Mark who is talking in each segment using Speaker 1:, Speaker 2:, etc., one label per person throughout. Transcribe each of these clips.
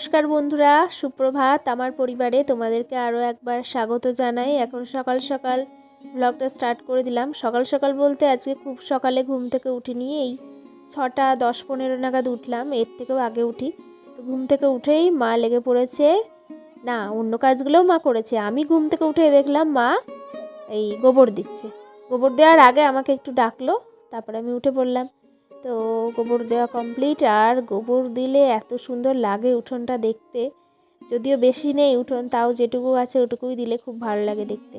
Speaker 1: নমস্কার বন্ধুরা, সুপ্রভাত। আমার পরিবারে তোমাদেরকে আরও একবার স্বাগত জানাই। এখন সকাল সকাল ব্লগটা স্টার্ট করে দিলাম। সকাল সকাল বলতে আজকে খুব সকালে ঘুম থেকে উঠিনি। এই ছটা দশ পনেরো নাগাদ উঠলাম, এর থেকেও আগে উঠি। তো ঘুম থেকে উঠেই মা লেগে পড়েছে। না, অন্য কাজগুলোও মা করেছে। আমি ঘুম থেকে উঠে দেখলাম মা এই গোবর দিচ্ছে। গোবর দেওয়ার আগে আমাকে একটু ডাকলো, তারপরে আমি উঠে পড়লাম। তো গোবর দেওয়া কমপ্লিট আর গোবর দিলে এত সুন্দর লাগে উঠোনটা দেখতে। যদিও বেশি নেই উঠোন, তাও যেটুকু আছে ওটুকুই দিলে খুব ভালো লাগে দেখতে।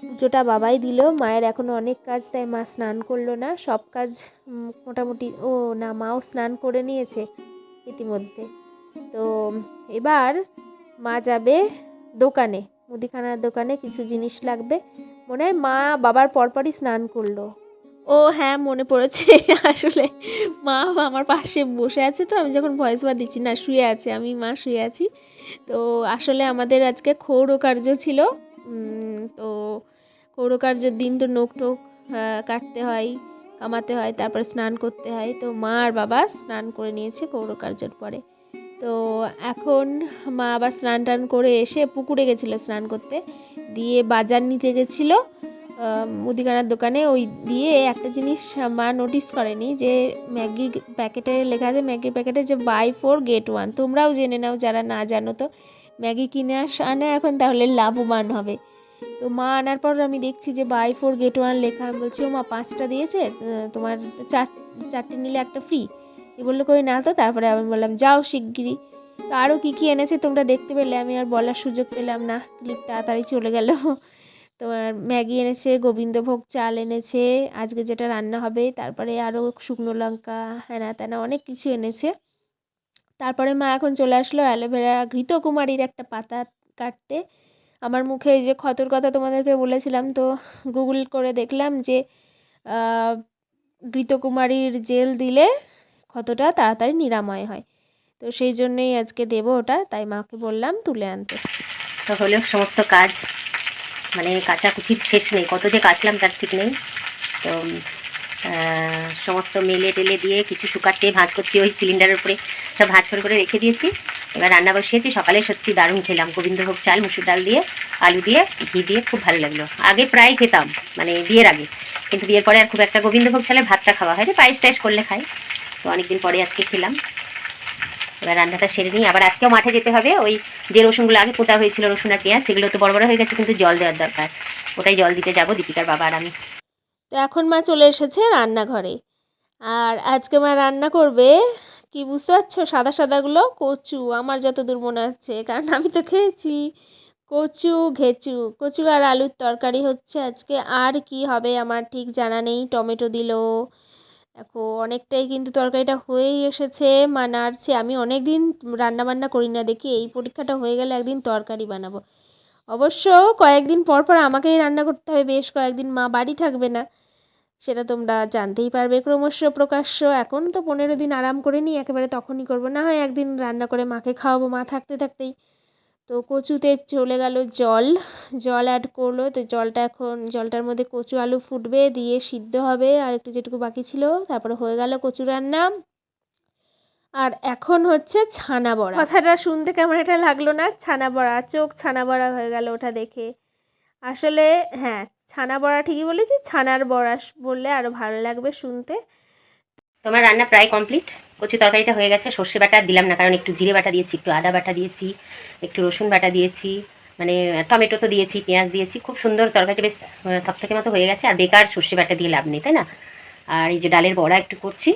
Speaker 1: পুজোটা বাবাই দিল, মায়ের এখনও অনেক কাজ, তাই মা স্নান করল না। সব কাজ মোটামুটি ও না, মাও স্নান করে নিয়েছে ইতিমধ্যে। তো এবার মা যাবে দোকানে, মুদিখানার দোকানে কিছু জিনিস লাগবে। মনে হয় মা বাবার পরপরই স্নান করল। ও হ্যাঁ মনে পড়েছে। আসলে মা আমার পাশে বসে আছে তো, আমি যখন ভয়েস বা দিচ্ছি না, শুয়ে আছে, আমি মা শুয়ে আছি। তো আসলে আমাদের আজকে ক্ষৌর কার্য ছিল তো ক্ষৌর কার্যের দিন তো নোক টোক কাটতে হয়, কামাতে হয়, তারপর স্নান করতে হয়। তো মা আর বাবা স্নান করে নিয়েছে ক্ষৌর কার্যর পরে। তো এখন মা আবার স্নান টান করে এসে পুকুরে গেছিল স্নান করতে। দিয়ে বাজার নিতে গেছিল। মুদিখানার দোকানে ওই দিয়ে একটা জিনিস মা নোটিস করেনি যে ম্যাগির প্যাকেটে লেখা আছে, ম্যাগির প্যাকেটে যে বাই ফোর গেট ওয়ান তোমরাও জেনে নাও যারা না জানো তো, ম্যাগি কিনে আস আনে এখন তাহলে লাভবান হবে। তো মা আনার পর আমি দেখছি যে বাই ফোর গেট ওয়ান লেখা, আমি বলছি, ও মা, পাঁচটা দিয়েছে তোমার তো চার চারটে নিলে একটা ফ্রি এ বলল, কই না তো। তারপরে আমি বললাম, যাও শিগগিরই। তো আরও কী কী এনেছে তোমরা দেখতে পেলে, আমি আর বলার সুযোগ পেলাম না। ক্লিপ তাড়াতাড়ি চলে গেল। তোমার ম্যাগি এনেছে, গোবিন্দভোগ চাল এনেছে, আজকে যেটা রান্না হবে, তারপরে আরও শুকনো লঙ্কা, হ্যানা ত্যানা অনেক কিছু এনেছে। তারপরে মা এখন চলে আসলো অ্যালোভেরা ঘৃতকুমারীর একটা পাতা কাটতে। আমার মুখে এই যে ক্ষতর কথা তোমাদেরকে বলেছিলাম, তো গুগল করে দেখলাম যে ঘৃতকুমারীর জেল দিলে ক্ষতটা তাড়াতাড়ি নিরাময় হয়। তো সেই জন্যই আজকে দেবো ওটা, তাই মাকে বললাম তুলে আনতে।
Speaker 2: তো হলো সমস্ত কাজ মানে কাচাকুচির শেষ নেই। কত যে কাচলাম তার ঠিক নেই। তো সমস্ত মেলে টেলে দিয়ে কিছু শুকাচ্ছে ভাঁজ করছি ওই সিলিন্ডারের উপরে। সব ভাঁজ করে করে রেখে দিয়েছি। এবার রান্না বসিয়েছি। সকালে সত্যি দারুণ খেলাম। গোবিন্দভোগ চাল, মুসুর ডাল দিয়ে, আলু দিয়ে, ঘি দিয়ে খুব ভালো লাগল। আগে প্রায় খেতাম মানে বিয়ের আগে। কিন্তু বিয়ের পরে আর খুব একটা গোবিন্দভোগ চালের ভাতটা খাওয়া হয় না পায়েস টাইস করলে খাই। তো অনেকদিন পরে আজকে খেলাম। এবার রান্নাটা সেরে নিই। আবার আজকেও মাঠে যেতে হবে। ওই যে রসুনগুলো আগে পোতা হয়েছিল, রসুন আর পেঁয়াজ, সেগুলো তো বড় বড় হয়ে গেছে, কিন্তু জল দেওয়ার দরকার। ওটাই জল দিতে যাব, দীপিকার বাবা আর আমি।
Speaker 1: তো এখন মা চলে এসেছে রান্নাঘরে। আর আজকে মা রান্না করবে, কি বুঝতে পারছ? সাদা সাদাগুলো, কচু। আমার যতদূর মনে হচ্ছে, কারণ আমি তো খেয়েছি। কচু, ঘেঁচু। কচু আর আলুর তরকারি হচ্ছে আজকে। আর কি হবে আমার ঠিক জানা নেই। টমেটো দিল দেখো, অনেকটাই কিন্তু তরকারিটা হয়েই এসেছে, মা নাড়ছে। আমি অনেক দিন রান্না বান্না করি না, দেখি এই পরীক্ষাটা হয়ে গেলে একদিন তরকারি বানাবো। অবশ্য কয়েকদিন পর পর আমাকেই রান্না করতে হবে, বেশ কয়েকদিন মা বাড়ি থাকবে না, সেটা তোমরা জানতেই পারবে। ক্রমশ প্রকাশ্য, এখন তো পনেরো দিন আরাম করে নিই, একেবারে তখনই করব। না হয় একদিন রান্না করে মাকে খাওয়াবো, মা থাকতে থাকতেই। তো কচুতে চলে গেল জল। জল অ্যাড করল। তো জলটা এখন, জলটার মধ্যে কচু আলু ফুটবে, দিয়ে সিদ্ধ হবে। আর একটু যেটুকু বাকি ছিল, তারপরে হয়ে গেল কচু রান্না। আর এখন হচ্ছে ছানা বড়া। কথাটা শুনতে কেমন একটা লাগল না? ছানা বড়া, চোখ ছানা বড়া হয়ে গেল ওটা দেখে। আসলে হ্যাঁ ছানা বড়া ঠিকই বলেছি, ছানার বড়া বললে আরও ভালো লাগবে শুনতে।
Speaker 2: তোমার রান্না প্রায় কমপ্লিট কচু তরকারিটা হয়ে গেছে, সর্ষে বাটা দিলাম না, কারণ একটু জিরে বাটা দিয়েছি, একটু আদা বাটা দিয়েছি, একটু রসুন বাটা দিয়েছি মানে টমেটো তো দিয়েছি, পেঁয়াজ দিয়েছি, খুব সুন্দর তরকারিটা বেশ থকথকে মতো হয়ে গেছে, আর বেকার সর্ষে বাটা দিয়ে লাভ নেই, তাই না? আর এই যে ডালের বড়া একটু করছি,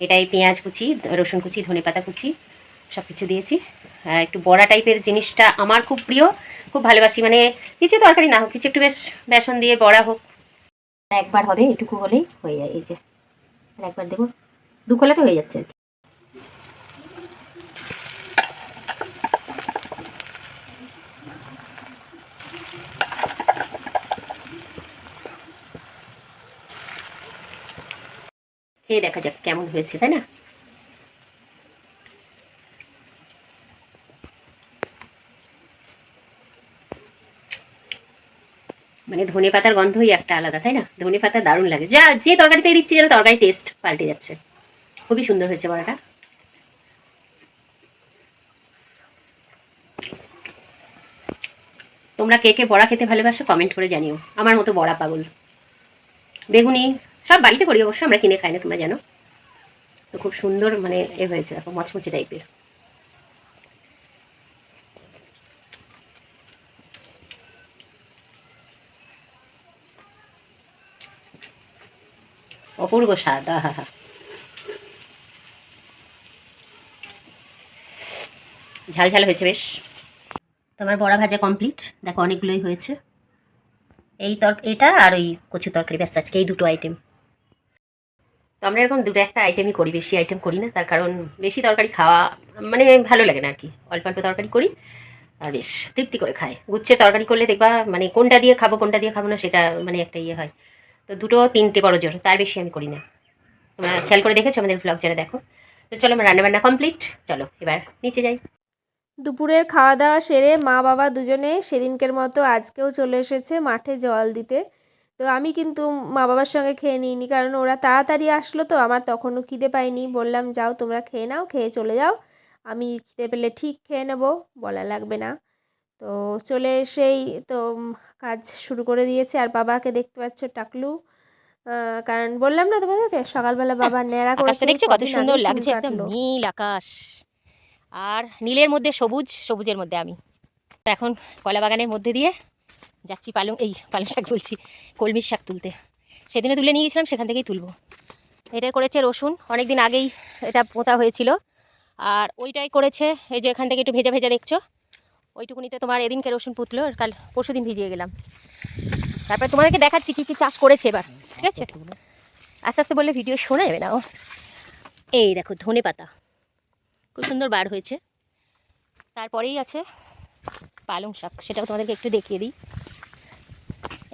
Speaker 2: এটাই পেঁয়াজ কুচি, রসুন কুচি ধনে পাতা কুচি সব কিছু দিয়েছি। আর একটু বড়া টাইপের জিনিসটা আমার খুব প্রিয়, খুব ভালোবাসি মানে কিছু তরকারি না হোক, কিছু একটু বেশ বেসন দিয়ে বড়া হোক। একবার হবে, এটুকু হলেই হয়ে যায়, এই যে একবার দেবো। দু খোলাতে হয়ে যাচ্ছে আর কি। দেখা যাক কেমন হয়েছে, তাই না? মানে ধনে পাতার গন্ধই একটা আলাদা, তাই না? ধনে পাতা দারুণ লাগে। যা, যে তরকারিতে দিচ্ছি যেন তরকারি টেস্ট পাল্টে যাচ্ছে। খুবই সুন্দর হয়েছে বড়াটা। তোমরা কে কে বড়া খেতে ভালোবাসো কমেন্ট করে জানিও। আমার মতো বড়া পাগল। বেগুনি সব বাড়িতে করি অবশ্য, আমরা কিনে খাই না, তোমরা জানো। তো খুব সুন্দর মানে এ হয়েছে, দেখো, মচমচে টাইপের অপূর্ব স্বাদ হা হা ঝাল ঝাল হয়েছে বেশ। তোমার বড়া ভাজা কমপ্লিট দেখো অনেকগুলোই হয়েছে। এই তর এটা আর ওই কচু তরকারি, ব্যাস আজকে এই দুটো আইটেম তো আমরা এরকম দুটো একটা আইটেমই করি, বেশি আইটেম করি না, তার কারণ বেশি তরকারি খাওয়া মানে ভালো লাগে না আর কি। অল্প অল্প তরকারি করি আর বেশ তৃপ্তি করে খায়। গুচ্ছের তরকারি করলে দেখবা মানে কোনটা দিয়ে খাব, কোনটা দিয়ে খাব না, সেটা মানে একটা ইয়ে হয়। তো দুটো তিনটে বড় জোর তার বেশি আমি করি না। তোমরা খেয়াল করে দেখেছ আমাদের ব্লগ যারা দেখো? তো চলো আমার রান্নাবান্না কমপ্লিট চলো, এবার নিচে যাই।
Speaker 1: দুপুরের খাওয়া দাওয়া সেরে মা বাবা দুজনে সেদিনকের মতো আজকেও চলে এসেছে মাঠে জল দিতে। তো আমি কিন্তু মা বাবার সঙ্গে খেয়ে নিইনি কারণ ওরা তাড়াতাড়ি আসলো তো আমার তখনও খিদে পাইনি বললাম যাও তোমরা খেয়ে নাও খেয়ে চলে যাও। আমি খিদে পেলে ঠিক খেয়ে নেব বলা লাগবে না। তো চলে এসেই তো কাজ শুরু করে দিয়েছে। আর বাবাকে দেখতে পাচ্ছ টাকলু। কারণ বললাম না তোমাদেরকে সকালবেলা বাবা ন্যাড়া
Speaker 2: দেখছ কত সুন্দর লাগছে একদম নীল আকাশ। আর নীলের মধ্যে সবুজ, সবুজের মধ্যে আমি। তো এখন কলা বাগানের মধ্যে দিয়ে যাচ্ছি পালং, এই পালং শাক বলছি কলমির শাক তুলতে। সেদিনে তুলে নিয়ে গেছিলাম, সেখান থেকেই তুলবো। এটা করেছে রসুন অনেক দিন আগেই এটা পোঁতা হয়েছিল। আর ওইটাই করেছে, এই যে এখান থেকে একটু ভেজা ভেজা দেখছ? ওইটুকুনিতে তোমার এদিনকে রসুন পুতলো কাল পরশু দিন ভিজিয়ে গেলাম। তারপরে তোমাদেরকে দেখাচ্ছি কী কী চাষ করেছে এবার, ঠিক আছে? আস্তে আস্তে বললে ভিডিও শোনা যাবে না ও। এই দেখো ধনে পাতা খুব সুন্দর বার হয়েছে। তারপরেই আছে পালং শাক, সেটাও তোমাদেরকে একটু দেখিয়ে দিই।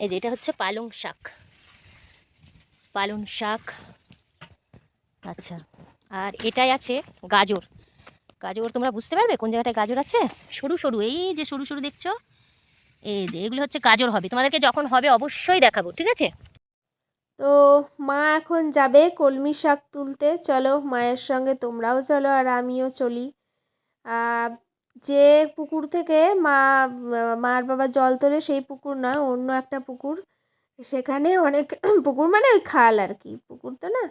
Speaker 2: এই যে, এটা হচ্ছে পালং শাক। পালং শাক। আচ্ছা আর এটাই আছে গাজর। গাজর তোমরা বুঝতে পারবে কোন জায়গাটায় গাজর আছে? সরু সরু, এই যে সরু সরু দেখছ? এই যে, এগুলো হচ্ছে গাজর হবে। তোমাদেরকে যখন হবে অবশ্যই দেখাবো, ঠিক আছে?
Speaker 1: তো মা এখন যাবে কলমি শাক তুলতে। চলো মায়ের সঙ্গে তোমরাও চলো আর আমিও চলি। যে পুকুর থেকে মা, মার বাবা জল তোলে সেই পুকুর নয় অন্য একটা পুকুর। সেখানে অনেক পুকুর মানে ওই খাল আর কি, পুকুর তো না?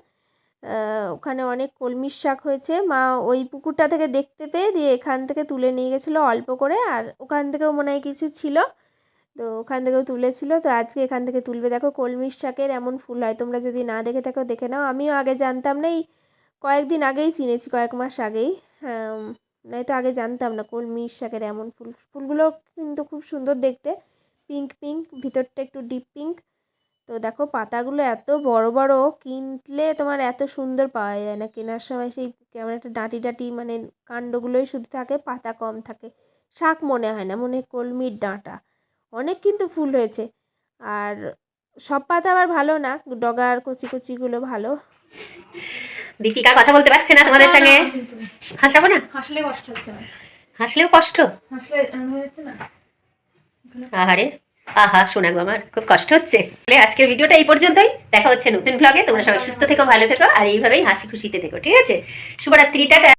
Speaker 1: ওখানে অনেক কলমির শাক হয়েছে। মা ওই পুকুরটা থেকে দেখতে পেয়ে দিয়ে এখান থেকে তুলে নিয়ে গেছিল অল্প করে। আর ওখান থেকেও মনে হয় কিছু ছিল। তো ওখান থেকেও তুলেছিল। তো আজকে এখান থেকে তুলবে। দেখো কলমির শাকের এমন ফুল হয়, তোমরা যদি না দেখে থাকো দেখে নাও। আমিও আগে জানতাম না, এই কয়েকদিন আগেই চিনেছি, কয়েক মাস আগেই। হ্যাঁ নয়তো আগে জানতাম না কলমির শাকের এমন ফুল। ফুলগুলো কিন্তু খুব সুন্দর দেখতে। পিঙ্ক পিঙ্ক, ভিতরটা একটু ডিপ পিঙ্ক। তো দেখো পাতাগুলো এত বড় বড়, কিনলে তোমার এত সুন্দর পাওয়া যায় না। কেনার সময় সেই কেমন একটা ডাঁটি ডাঁটি মানে কাণ্ডগুলোই শুধু থাকে, পাতা কম থাকে। শাক মনে হয় না, মনে কলমির ডাঁটা। অনেক কিন্তু ফুল হয়েছে। আর সব পাতা আবার ভালো না ডগার কচি কচিগুলো ভালো।
Speaker 2: দীপিকা কথা বলতে পারছে না তোমাদের সঙ্গে। হাসাবো না?
Speaker 3: হাসলে কষ্ট হচ্ছে না
Speaker 2: হাসলেও কষ্ট?
Speaker 3: হাসলে হয়ে যাচ্ছে না।
Speaker 2: আহারে আহা শোনা গো আমার খুব কষ্ট হচ্ছে। তাহলে আজকের ভিডিওটা এই পর্যন্তই। দেখা হচ্ছে নতুন ভ্লগে তোমরা সবাই সুস্থ থেকো ভালো থেকো আর এইভাবেই হাসি খুশিতে থেকো ঠিক আছে? শুভরাত্রি টাটা।